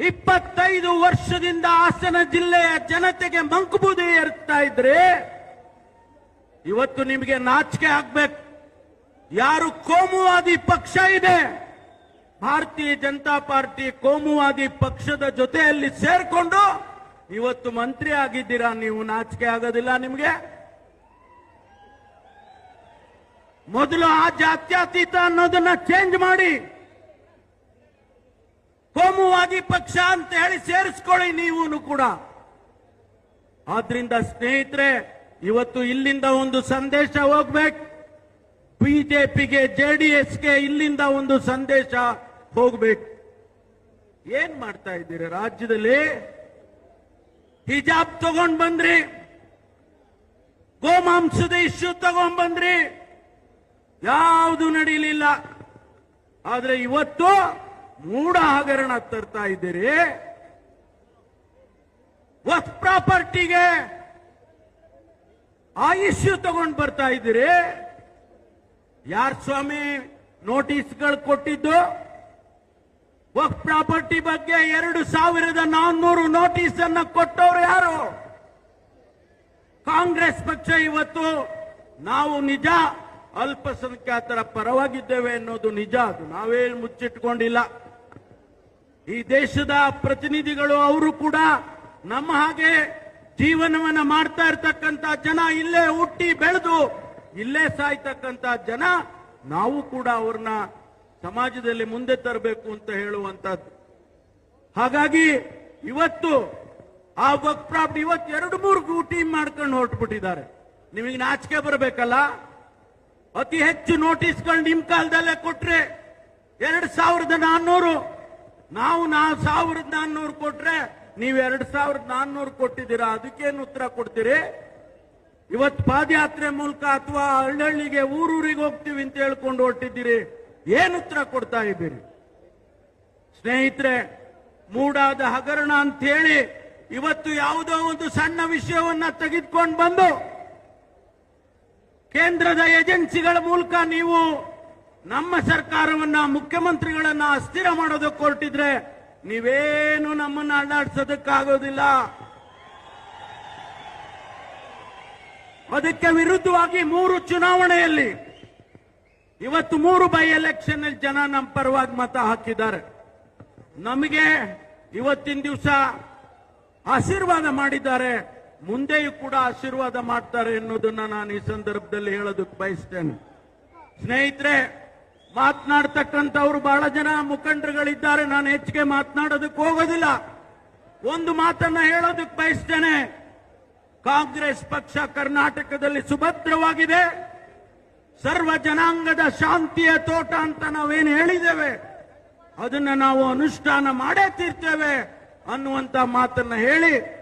ಇಪ್ಪತ್ತೈದು ವರ್ಷದಿಂದ ಹಾಸನ ಜಿಲ್ಲೆಯ ಜನತೆಗೆ ಮಂಕುಬೂದಿ ಏರ್ತಾ ಇದ್ರೆ ಇವತ್ತು ನಿಮಗೆ ನಾಚಿಕೆ ಆಗ್ಬೇಕು. ಯಾರು ಕೋಮುವಾದಿ ಪಕ್ಷ ಇದೆ, ಭಾರತೀಯ ಜನತಾ ಪಾರ್ಟಿ ಕೋಮುವಾದಿ ಪಕ್ಷದ ಜೊತೆಯಲ್ಲಿ ಸೇರ್ಕೊಂಡು ಇವತ್ತು ಮಂತ್ರಿ ಆಗಿದ್ದೀರಾ, ನೀವು ನಾಚಿಕೆ ಆಗೋದಿಲ್ಲ ನಿಮಗೆ. ಮೊದಲು ಆ ಜಾತ್ಯತೀತ ಅನ್ನೋದನ್ನ ಚೇಂಜ್ ಮಾಡಿ. ಕೋಮುವಾದಿ ಪಕ್ಷ ಅಂತ ಹೇಳಿ ಸೇರಿಸ್ಕೊಳ್ಳಿ ನೀವು ಕೂಡ. ಆದ್ರಿಂದ ಸ್ನೇಹಿತರೆ, ಇವತ್ತು ಇಲ್ಲಿಂದ ಒಂದು ಸಂದೇಶ ಹೋಗ್ಬೇಕು. ಬಿಜೆಪಿಗೆ, ಜೆಡಿಎಸ್ಗೆ ಇಲ್ಲಿಂದ ಒಂದು ಸಂದೇಶ ಹೋಗ್ಬೇಕು. ಏನ್ ಮಾಡ್ತಾ ಇದ್ದೀರಿ ರಾಜ್ಯದಲ್ಲಿ? ಹಿಜಾಬ್ ತಗೊಂಡ್ ಬಂದ್ರಿ. ಗೋಮಾಂಸದ ಇಶ್ಯೂ ತಗೊಂಡ್ ಬಂದ್ರಿ. ಯಾವುದು ನಡೀಲಿಲ್ಲ. ಆದ್ರೆ ಇವತ್ತು ಮೂಢ ಹಗರಣ ತರ್ತಾ ಇದ್ದೀರಿ. ವಕ್ ಪ್ರಾಪರ್ಟಿಗೆ ಆಯುಷ್ಯ ತಗೊಂಡ್ ಬರ್ತಾ ಇದ್ದೀರಿ. ಯಾರ್ ಸ್ವಾಮಿ ನೋಟಿಸ್ಗಳು ಕೊಟ್ಟಿದ್ದು? ವಕ್ ಪ್ರಾಪರ್ಟಿ ಬಗ್ಗೆ ಎರಡು ಸಾವಿರದ ನಾನ್ನೂರು ನೋಟಿಸ್ ಅನ್ನ ಕೊಟ್ಟವರು ಯಾರು? ಕಾಂಗ್ರೆಸ್ ಪಕ್ಷ ಇವತ್ತು ನಾವು ನಿಜ, ಅಲ್ಪಸಂಖ್ಯಾತರ ಪರವಾಗಿದ್ದೇವೆ ಅನ್ನೋದು ನಿಜ. ಅದು ನಾವೇ ಮುಚ್ಚಿಟ್ಕೊಂಡಿಲ್ಲ. ಈ ದೇಶದ ಪ್ರತಿನಿಧಿಗಳು ಅವರು ಕೂಡ ನಮ್ಮ ಹಾಗೆ ಜೀವನವನ್ನ ಮಾಡ್ತಾ ಇರ್ತಕ್ಕಂತ ಜನ ಇಲ್ಲೇ ಹುಟ್ಟಿ ಬೆಳೆದು ಇಲ್ಲೇ ಸಾಯ್ತಕ್ಕಂತ ಜನ ನಾವು ಕೂಡ ಅವ್ರನ್ನ ಸಮಾಜದಲ್ಲಿ ಮುಂದೆ ತರಬೇಕು ಅಂತ ಹೇಳುವಂತದ್ದು ಹಾಗಾಗಿ ಇವತ್ತು ಆ ವರ್ಕ್ ಪ್ರಾಪ್ಟ್ ಇವತ್ತು ಎರಡು ಮೂರು ಟೀಮ್ ಮಾಡ್ಕೊಂಡು ಹೊರಟ್ಬಿಟ್ಟಿದ್ದಾರೆ. ನಿಮಗೆ ನಾಚಿಕೆ ಬರಬೇಕಲ್ಲ? ಅತಿ ಹೆಚ್ಚು ನೋಟಿಸ್ಗಳು ನಿಮ್ ಕಾಲದಲ್ಲೇ ಕೊಟ್ರೆ ಎರಡು ಸಾವಿರದ ನಾನ್ನೂರು ನಾವು ನಾಲ್ಕು ಸಾವಿರದ ನಾನ್ನೂರು ಕೊಟ್ರೆ ನೀವು ಎರಡ್ ಸಾವಿರದ ನಾನ್ನೂರು ಕೊಟ್ಟಿದ್ದೀರಾ? ಅದಕ್ಕೇನು ಉತ್ತರ ಕೊಡ್ತೀರಿ? ಇವತ್ತು ಪಾದಯಾತ್ರೆ ಮೂಲಕ ಅಥವಾ ಹಳ್ಳಿಗೆ ಊರೂರಿಗೆ ಹೋಗ್ತೀವಿ ಅಂತ ಹೇಳ್ಕೊಂಡು ಹೊರಟಿದ್ದೀರಿ. ಏನ್ ಉತ್ತರ ಕೊಡ್ತಾ ಇದ್ದೀರಿ? ಸ್ನೇಹಿತರೆ, ಮೂಡಾದ ಹಗರಣ ಅಂತ ಹೇಳಿ ಇವತ್ತು ಯಾವುದೋ ಒಂದು ಸಣ್ಣ ವಿಷಯವನ್ನ ತೆಗೆದುಕೊಂಡು ಬಂದು ಕೇಂದ್ರದ ಏಜೆನ್ಸಿಗಳ ಮೂಲಕ ನೀವು ನಮ್ಮ ಸರ್ಕಾರವನ್ನ ಮುಖ್ಯಮಂತ್ರಿಗಳನ್ನ ಅಸ್ಥಿರ ಮಾಡೋದಕ್ಕೆ ಹೊರಟಿದ್ರೆ ನೀವೇನು ನಮ್ಮನ್ನ ಅಲ್ಲಾಡ್ಸೋದಕ್ಕಾಗೋದಿಲ್ಲ. ಅದಕ್ಕೆ ವಿರುದ್ಧವಾಗಿ ಮೂರು ಚುನಾವಣೆಯಲ್ಲಿ ಇವತ್ತು ಮೂರು ಬೈ ಎಲೆಕ್ಷನ್ ಅಲ್ಲಿ ಜನ ನಮ್ಮ ಪರವಾಗಿ ಮತ ಹಾಕಿದ್ದಾರೆ. ನಮಗೆ ಇವತ್ತಿನ ದಿವಸ ಆಶೀರ್ವಾದ ಮಾಡಿದ್ದಾರೆ. ಮುಂದೆಯೂ ಕೂಡ ಆಶೀರ್ವಾದ ಮಾಡ್ತಾರೆ ಅನ್ನೋದನ್ನ ನಾನು ಈ ಸಂದರ್ಭದಲ್ಲಿ ಹೇಳೋದಕ್ಕೆ ಬಯಸ್ತೇನೆ. ಸ್ನೇಹಿತರೆ ಮಾತನಾಡ್ತಕ್ಕಂಥವ್ರು ಬಹಳ ಜನ ಮುಖಂಡರುಗಳಿದ್ದಾರೆ. ನಾನು ಹೆಚ್ಚಿಗೆ ಮಾತನಾಡೋದಕ್ಕೆ ಹೋಗೋದಿಲ್ಲ. ಒಂದು ಮಾತನ್ನ ಹೇಳೋದಕ್ಕೆ ಬಯಸ್ತೇನೆ. ಕಾಂಗ್ರೆಸ್ ಪಕ್ಷ ಕರ್ನಾಟಕದಲ್ಲಿ ಸುಭದ್ರವಾಗಿದೆ. ಸರ್ವ ಜನಾಂಗದ ಶಾಂತಿಯ ತೋಟ ಅಂತ ನಾವೇನು ಹೇಳಿದ್ದೇವೆ? ಅದನ್ನ ನಾವು ಅನುಷ್ಠಾನ ಮಾಡೇ ತೀರ್ತೇವೆ ಅನ್ನುವಂತ ಮಾತನ್ನ ಹೇಳಿ